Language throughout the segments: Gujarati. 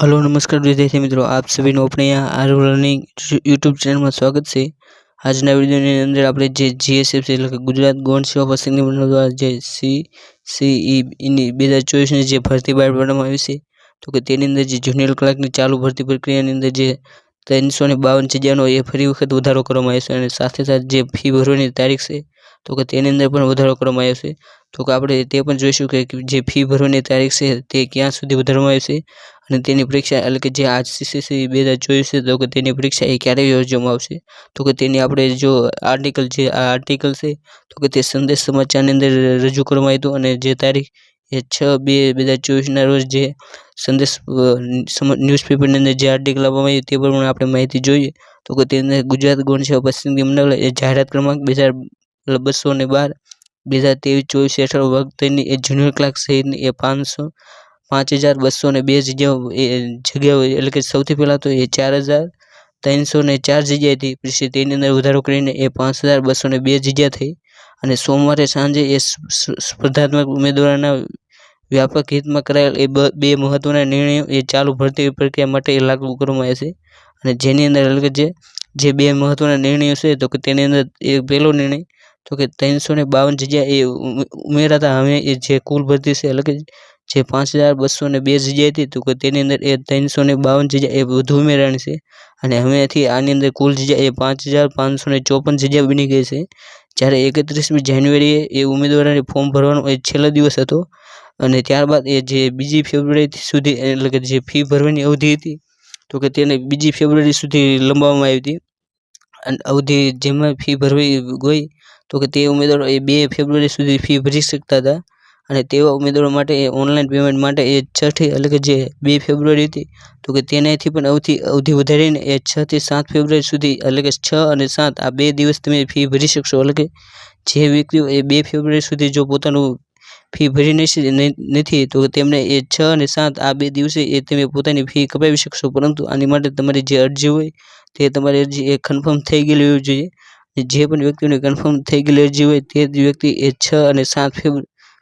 હલો નમસ્કાર વિદ્યાર્થી મિત્રો. આપ સભીનું આપણે આરવ લર્નિંગ યુટ્યુબ ચેનલમાં સ્વાગત છે. આજના વિડીયોની અંદર આપણે જે જીએસએફ છે, એટલે કે ગુજરાત ગૌણ સેવા પસંદગી મંડળ દ્વારા જે સી સીઈની બે હજાર ચોવીસની જે ભરતી બહાર પાડવામાં આવી છે, તો કે તેની અંદર જે જુનિયર ક્લાર્કની ચાલુ ભરતી પ્રક્રિયાની અંદર જે ત્રણસો ને બાવન જગ્યાનો એ ફરી વખત વધારો કરવામાં આવ્યો છે, અને સાથે સાથે જે ફી ભરવાની તારીખ છે, તો કે તેની અંદર પણ વધારો કરવામાં આવ્યો છે. તો કે આપણે તે પણ જોઈશું કે જે ફી ભરવાની તારીખ છે તે ક્યાં સુધી વધારવામાં આવી છે અને તેની પરીક્ષા એટલે કે જે આ સીસીસી બે હજાર ચોવીસ છે તો કે તેની પરીક્ષા એ ક્યારે યોજવામાં આવશે? તો કે તેની આપણે જો આર્ટિકલ જે આ આર્ટિકલ છે તો કે તે સંદેશ સમાચારની અંદર રજૂ કરવામાં આવ્યું અને જે તારીખ એ છ બે બે હજાર ચોવીસના રોજ જે સંદેશ ન્યૂઝપેપરની અંદર જે આર્ટિકલ આપવામાં આવ્યું તે પ્રમાણે આપણે માહિતી જોઈએ. તો કે તેની ગુજરાત ગૌણ સેવા પસંદગી મંડળ એ જાહેરાત ક્રમાંક બે હજાર બસો ને બાર બે હજાર ત્રેવીસ ચોવીસ હેઠળ વખતની એ જુનિયર ક્લાર્ક સહિતની એ પાંચસો, પાંચ હજાર, બસો ને બે જગ્યાઓ એ જગ્યાઓ એટલે કે સૌથી પહેલાં તો એ ચાર હજાર, ત્રણસો ને ચાર જગ્યાએ હતી. પછી તેની અંદર વધારો કરીને એ પાંચ હજાર, બસો ને બે જગ્યા થઈ. અને સોમવારે સાંજે એ સ્પર્ધાત્મક ઉમેદવારોના વ્યાપક હિતમાં કરાયેલ એ બે મહત્વના નિર્ણયો એ ચાલુ ભરતી પ્રક્રિયા માટે એ લાગુ કરવામાં આવે છે. અને જેની અંદર એટલે કે જે જે બે મહત્વના નિર્ણયો છે તો કે તેની અંદર એ પહેલો નિર્ણય તો કે ત્રણસો ને બાવન જગ્યા એ ઉમેરાતા હવે એ જે કુલ ભરતી છે એટલે કે જે પાંચ હજાર બસો ને બે જગ્યા હતી, તો કે તેની અંદર એ ત્રણસો ને બાવન જગ્યા એ વધુ ઉમેરાણી છે. અને હવેથી આની અંદર કુલ જગ્યા એ પાંચ હજાર પાંચસો ને ચોપન જગ્યા બની ગઈ છે. જ્યારે એકત્રીસમી જાન્યુઆરીએ એ ઉમેદવારોને ફોર્મ ભરવાનો એ છેલ્લો દિવસ હતો. અને ત્યારબાદ એ જે બીજી ફેબ્રુઆરી સુધી, એટલે કે જે ફી ભરવાની અવધિ હતી, તો કે તેને બીજી ફેબ્રુઆરી સુધી લંબાવવામાં આવી હતી. અને અવધિ જેમાં ફી ભરવી ગઈ તો કે તે ઉમેદવારો એ બે ફેબ્રુઆરી સુધી ફી ભરી શકતા હતા. અને તેવા ઉમેદવારો માટે એ ઓનલાઈન પેમેન્ટ માટે એ છઠ્ઠી એટલે કે જે બે ફેબ્રુઆરી હતી, તો કે તેનાથી પણ અવધિ અવધિ વધારીને એ છથી સાત ફેબ્રુઆરી સુધી એટલે કે છ અને સાત આ બે દિવસ તમે ફી ભરી શકશો. એટલે કે જે વ્યક્તિઓ એ બે ફેબ્રુઆરી સુધી જો પોતાનું ફી ભરી નથી, તો તેમને એ છ અને સાત આ બે દિવસે એ તમે પોતાની ફી કપાવી શકશો. પરંતુ આની માટે તમારી જે અરજી હોય, તે તમારી અરજી એ કન્ફર્મ થઈ ગયેલી હોવી જોઈએ. જે પણ વ્યક્તિઓને કન્ફર્મ થઈ ગયેલી અરજી હોય તે જ વ્યક્તિ એ છ અને સાત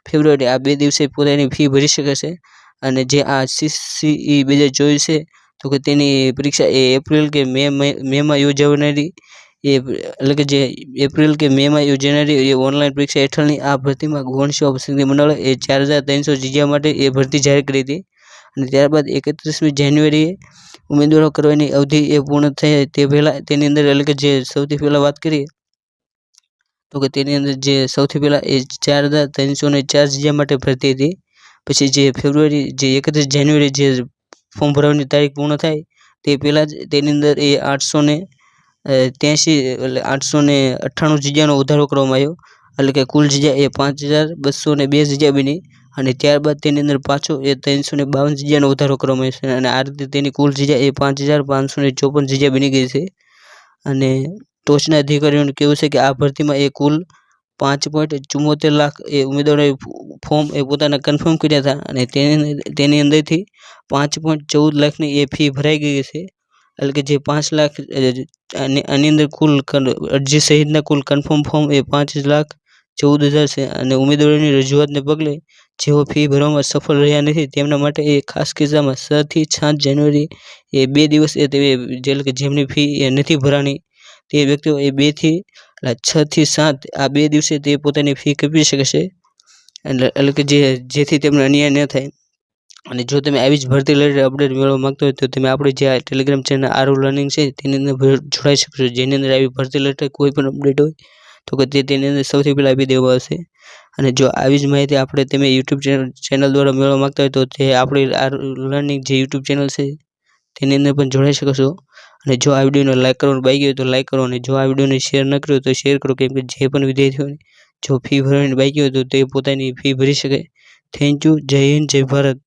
ફેબ્રુઆરી આ બે દિવસે પોતાની ફી ભરી શકે છે. અને જે આ સીસીઈ બે હજાર ચોવીસ છે, તો કે તેની પરીક્ષા એ એપ્રિલ કે મે મેમાં યોજાનારી એ, એટલે કે જે એપ્રિલ કે મેમાં યોજાનારી એ ઓનલાઈન પરીક્ષા હેઠળની આ ભરતીમાં ગૌણ સેવા પસંદગી મંડળે એ ચાર હજાર ત્રણસો જગ્યા માટે એ ભરતી જાહેર કરી હતી. અને ત્યારબાદ એકત્રીસમી જાન્યુઆરીએ ઉમેદવારો કરવાની અવધિ એ પૂર્ણ થઈ તે પહેલાં તેની અંદર એટલે કે જે સૌથી પહેલાં વાત કરીએ તો કે તેની અંદર જે સૌથી પહેલાં એ ચાર હજાર ત્રણસો ને ચાર જગ્યા માટે ભરતી હતી. પછી જે ફેબ્રુઆરી, જે એકત્રીસ જાન્યુઆરી જે ફોર્મ ભરવાની તારીખ પૂર્ણ થાય તે પહેલાં જ તેની અંદર એ આઠસો ને ત્યાંસી એટલે આઠસો ને અઠ્ઠાણું જગ્યાનો વધારો કરવામાં આવ્યો. એટલે કે કુલ જગ્યા એ પાંચ હજાર બસો ને બે જગ્યા બની. અને ત્યારબાદ તેની અંદર પાછો એ ત્રણસો ને બાવન જગ્યાનો વધારો કરવામાં આવ્યો છે અને આ રીતે તેની કુલ જગ્યા એ પાંચ હજાર પાંચસો ને ચોપન જગ્યા બની ગઈ છે. અને ટોચના અધિકારીઓનું કહેવું છે કે આ ભરતીમાં એ કુલ પાંચ પોઈન્ટ ચુમ્મોતેર લાખ એ ઉમેદવારોએ ફોર્મ એ પોતાના કન્ફર્મ કર્યા હતા. અને તેની તેની અંદરથી પાંચ પોઈન્ટ ચૌદ લાખની એ ફી ભરાઈ ગઈ છે. એટલે કે જે પાંચ લાખ આની અંદર કુલ અરજી સહિતના કુલ કન્ફર્મ ફોર્મ એ પાંચ લાખ ચૌદ હજાર છે. અને ઉમેદવારોની રજૂઆતને પગલે જેઓ ફી ભરવામાં સફળ રહ્યા નથી, તેમના માટે એ ખાસ કિસ્સામાં છ થી સાત જાન્યુઆરી એ બે દિવસ એ તે કે જેમની ફી એ નથી ભરાણી, તે વ્યક્તિઓ એ બેથી છ થી સાત આ બે દિવસે તે પોતાની ફી કપી શકે છે. એટલે કે જે, જેથી તેમને અન્યાય ન થાય. અને જો તમે આવી જ ભરતી રિલેટેડ અપડેટ મેળવવા માગતો હોય તો તમે આપણે જે આ ટેલિગ્રામ ચેનલ આરુ લર્નિંગ છે તેની અંદર જોડાઈ શકશો જેની અંદર આવી ભરતી રિલેટેડ કોઈ પણ અપડેટ હોય તો કે તે તેની અંદર સૌથી પહેલાં આપી દેવામાં આવશે અને જો આવી જ માહિતી આપણે તમે યુટ્યુબ ચેનલ દ્વારા મેળવવા માગતા હોય તો તે આપણી આ લર્નિંગ જે યુટ્યુબ ચેનલ છે, તેની અંદર પણ જોડાઈ શકો છો. અને જો આ વિડીયોને લાઇક કરવાનું બાઈ ગયો તો લાઇક કરો અને જો આ વિડીયોને શેર ન કર્યો તો શેર કરો, કેમ કે જે પણ વિદ્યાર્થીઓને જો ફી ભરવાની બાકી હોય તો તે પોતાની ફી ભરી શકે. થેન્ક યુ જય હિન્દ, જય ભારત.